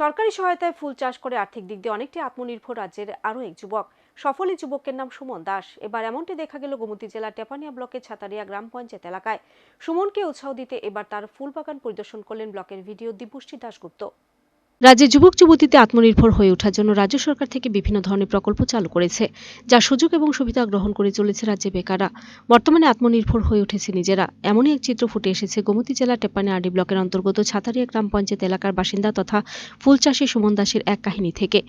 সরকারি সহায়তায় ফুল চাষ করে আর্থিক দিক দিয়ে অনেকটি আত্মনির্ভর রাজ্যের আরও এক যুবক। সফল এই যুবকের নাম সুমন দাস। এবার এমনটি দেখা গেল গোমতী জেলার টেপানিয়া ব্লকের ছাতারিয়া গ্রাম পঞ্চায়েত এলাকায়। সুমনকে উৎসাহ দিতে এবার তার ফুল বাগান পরিদর্শন করলেন ব্লকের ভিডিও দিবুষ্টি দাশগুপ্ত। রাজ্যের যুবক যুবতীতে আত্মনির্ভর হয়ে ওঠার জন্য রাজ্য সরকার থেকে বিভিন্ন ধরনের প্রকল্প চালু করেছে, যা সুযোগ এবং সুবিধা গ্রহণ করে চলেছে রাজ্যে বেকাররা। বর্তমানে আত্মনির্ভর হয়ে উঠেছে নিজেরা। এমনই এক চিত্র ফুটে এসেছে গোমতী জেলার টেপানি আরডি ব্লকের অন্তর্গত ছাতারিয়া গ্রাম পঞ্চায়েত এলাকার বাসিন্দা তথা ফুল চাষী সুমন দাসের এক কাহিনী থেকে।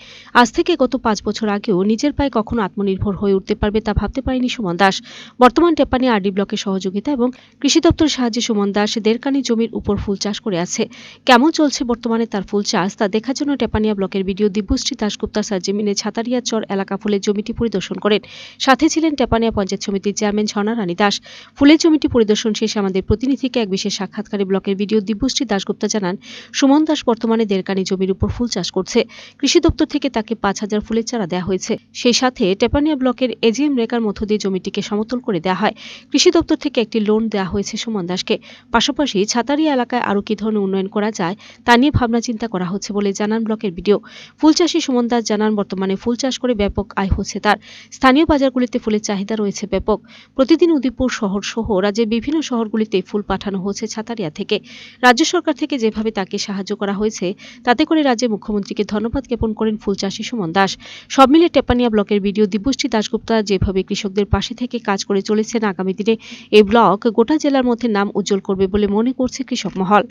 আজ থেকে গত পাঁচ বছর আগেও নিজের পায়ে কখনো আত্মনির্ভর হয়ে উঠতে পারবে তা ভাবতে পারেনি সুমন দাস। বর্তমান টেপানি আরডি ব্লকের সহযোগিতা এবং কৃষি দপ্তরের সাহায্যে সুমন দাস দেড়কানি জমির উপর ফুল চাষ করে আছে। কেমন চলছে বর্তমানে তার ফুল চাষ? তা দেখার জন্য টেপানিয়া ব্লকের বিডিও দিব্যশ্রী দাশগুপ্তা সার্জিমিনে ছাতারিয়া চর এলাকা ফুলের জমিটি পরিদর্শন করেন। সাথে ছিলেন টেপানিয়া পঞ্চায়েত সমিতির চেয়ারম্যান ঝর্ণা রানী দাস। ফুলের জমিটি পরিদর্শন শেষে আমাদের প্রতিনিধিকে এক বিশেষ সাক্ষাৎকারে ব্লকের বিডিও দিব্যশ্রী দাশগুপ্তা জানান, সুমন দাস বর্তমানে দেড়কানি জমির উপর ফুল চাষ করছে। কৃষি দপ্তর থেকে তাকে পাঁচ হাজার ফুলের চারা দেওয়া হয়েছে। সেই সাথে টেপানিয়া ব্লকের এজিএম রেকার মধ্য দিয়ে জমিটিকে সমতল করে দেওয়া হয়। কৃষি দপ্তর থেকে একটি লোন দেওয়া হয়েছে সুমন দাসকে। পাশাপাশি ছাতারিয়া এলাকায় আরও কি ধরনের উন্নয়ন করা যায় তা নিয়ে ভাবনা চিন্তা করা হচ্ছে। বলে জানান ব্লকের ভিডিও ফুল চাষী সুমন দাস জানান, বর্তমানে ফুল চাষ করে ব্যাপক আয় হচ্ছে তার। স্থানীয় বাজারগুলিতে ফুলের চাহিদা রয়েছে ব্যাপক। প্রতিদিন উদয়পুর শহর সহ রাজ্যের বিভিন্ন শহরগুলিতে ফুল পাঠানো হচ্ছে ছাতারিয়া থেকে। রাজ্য সরকার থেকে যেভাবে তাকে সাহায্য করা হয়েছে, তাতে করে রাজ্যের মুখ্যমন্ত্রীকে ধন্যবাদ জ্ঞাপন করেন ফুল চাষী সুমন দাস। সব মিলে টেপানিয়া ব্লকের ভিডিও দিব্যশ্রী দাশগুপ্তা যেভাবে কৃষকদের পাশে থেকে কাজ করে চলেছেন আগামী দিনে এই ব্লক গোটা জেলার মধ্যে নাম উজ্জ্বল করবে বলে মনে করছে কৃষক মহল।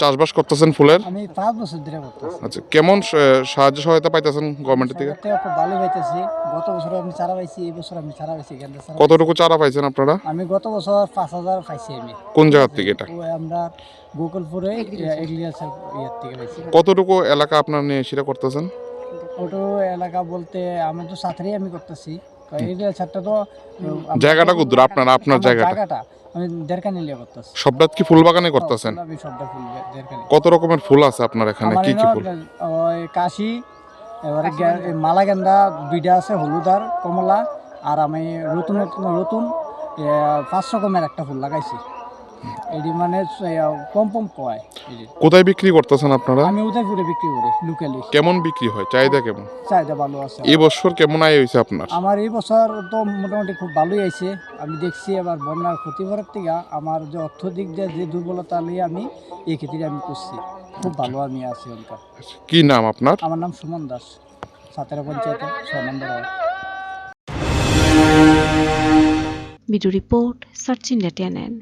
চাষবাস করতেছেন ফুলের? আমি পাঁচ বছর ধরে করতেছি। আচ্ছা কেমন সাহায্য সহায়তা পাইতেছেন গভর্নমেন্ট থেকে? খুব ভালো পাইতেছি। গত বছর আমি চারা পাইছি এই বছর আমি চারা পাইছি গেন্দা চারা কতটুকু চারা পাইছেন আপনারা? আমি গত বছর পাঁচ হাজার পাইছি আমি। কোন জায়গার থেকে এটা? আমরা গোকুলপুরে এগ্রিকালচার ইয়ার থেকে পাইছি। কতটুকু এলাকা আপনার নিয়ে সেটা করতেছেন? ওটো এলাকা বলতে আমি তো সাথেই আমি করতেছি। এগ্রিকালচারটা তো জায়গাটা কুদ্দুর আপনার আপনার জায়গাটা। আমি দেড়কানি লিয়ে করতেছি। কি ফুল বাগানে করতেছেন? আমি সবটা ফুল দেড়কানি কত রকমের ফুল আছে আপনার এখানে? কি কি ফুল? ওই কাশি এবারে মালা গেন্দা দুইটা আছে হলুদ আর কমলা। আর আমি নতুন নতুন এ, পাঁচ রকমের একটা ফুল লাগাইছি। এটি মানে কম কম কয়। কোথায় বিক্রি করতেছেন আপনারা? আমি উদয়পুরে বিক্রি করি লোকালি। কেমন বিক্রি হয়? চাহিদা কেমন? চাহিদা ভালো আছে। এই বছর কেমন আয় হয়েছে আপনার? আমার এই বছর তো মোটামুটি খুব ভালোই আইছে। আমি দেখছি এবার বন্যার ক্ষতিপূরণের থেকে আমার যে অর্থ দিক দিয়ে যে দুর্বলতা নিয়ে আমি এই ক্ষেত্রে আমি করছি। খুব ভালো আমি আছি ওনকার কি নাম আপনার? আমার নাম সুমন দাস সাতেরা পঞ্চায়েতে ছয় নম্বর video report search India TNN.